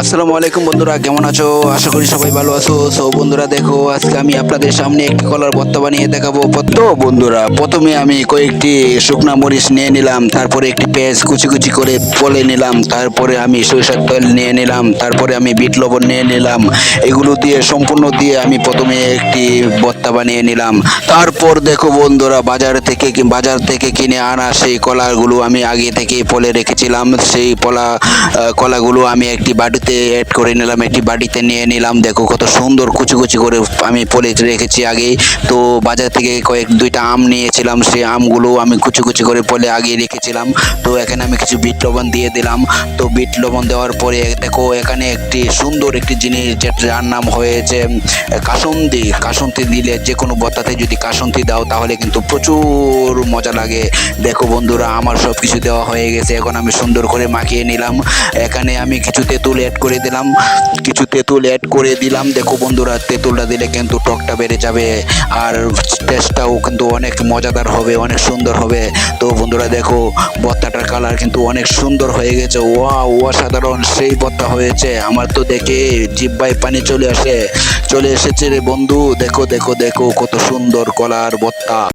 আসসালামু আলাইকুম বন্ধুরা, কেমন আছো? আশা করি সবাই ভালো আছো। সো বন্ধুরা, দেখো, আজকে আমি আপনাদের সামনে একটি কলার ভর্তা বানিয়ে দেখাবো। তো বন্ধুরা, প্রথমে আমি কয়েকটি শুকনা মরিচ নিয়ে নিলাম, তারপরে একটি পেঁয়াজ কুচি কুচি করে পলে নিলাম, তারপরে আমি সরিষার তেল নিয়ে নিলাম, তারপরে আমি বিট লবণ নিয়ে নিলাম। এগুলো দিয়ে, সম্পূর্ণ দিয়ে আমি প্রথমে একটি ভর্তা বানিয়ে নিলাম। তারপর দেখো বন্ধুরা, বাজার থেকে বাজার থেকে কিনে আনা সেই কলাগুলো আমি আগে থেকেই পলে রেখেছিলাম। সেই পলা কলাগুলো আমি একটি বাটিতে অ্যাড করে নিলাম, একটি বাটিতে নিয়ে নিলাম। দেখো কত সুন্দর কুচি কুচি করে আমি পলে রেখেছি আগেই তো বাজার থেকে কয়েক, দুইটা আম নিয়েছিলাম, সেই আমগুলো আমি কুচি কুচি করে পলে আগে রেখেছিলাম। তো এখানে আমি কিছু বিট লবণ দিয়ে দিলাম। তো বিট লবণ দেওয়ার পরে দেখো এখানে একটি সুন্দর একটি জিনিস যার নাম হয়েছে কাসন্দি। কাসন্তি দিলে যে কোনো বত্তাতে যদি কাসন্তি দাও তাহলে কিন্তু প্রচুর মজা লাগে। দেখো বন্ধুরা, আমার সব কিছু দেওয়া হয়ে গেছে। এখন আমি সুন্দর করে মাখিয়ে নিলাম। এখানে আমি কিছু তেঁতুল অ্যাড করে দিলাম। কিছু তেঁতুল অ্যাড করে দিলাম। দেখো বন্ধুরা, তেঁতুলটা দিলে কিন্তু টকটা বেড়ে যাবে। আর টেস্টটাও কিন্তু অনেক মজাদার হবে, অনেক সুন্দর হবে। তো বন্ধুরা, দেখো, বত্তাটার কালার কিন্তু অনেক সুন্দর হয়ে গেছে। ওয়া অসাধারণ! সেই বত্তা হয়েছে। আমার তো দেখে জিব্বাই পানি চলে আসে, চলে এসেছে রে বন্ধু। দেখো দেখো দেখো, কত সুন্দর কলার বত্তা।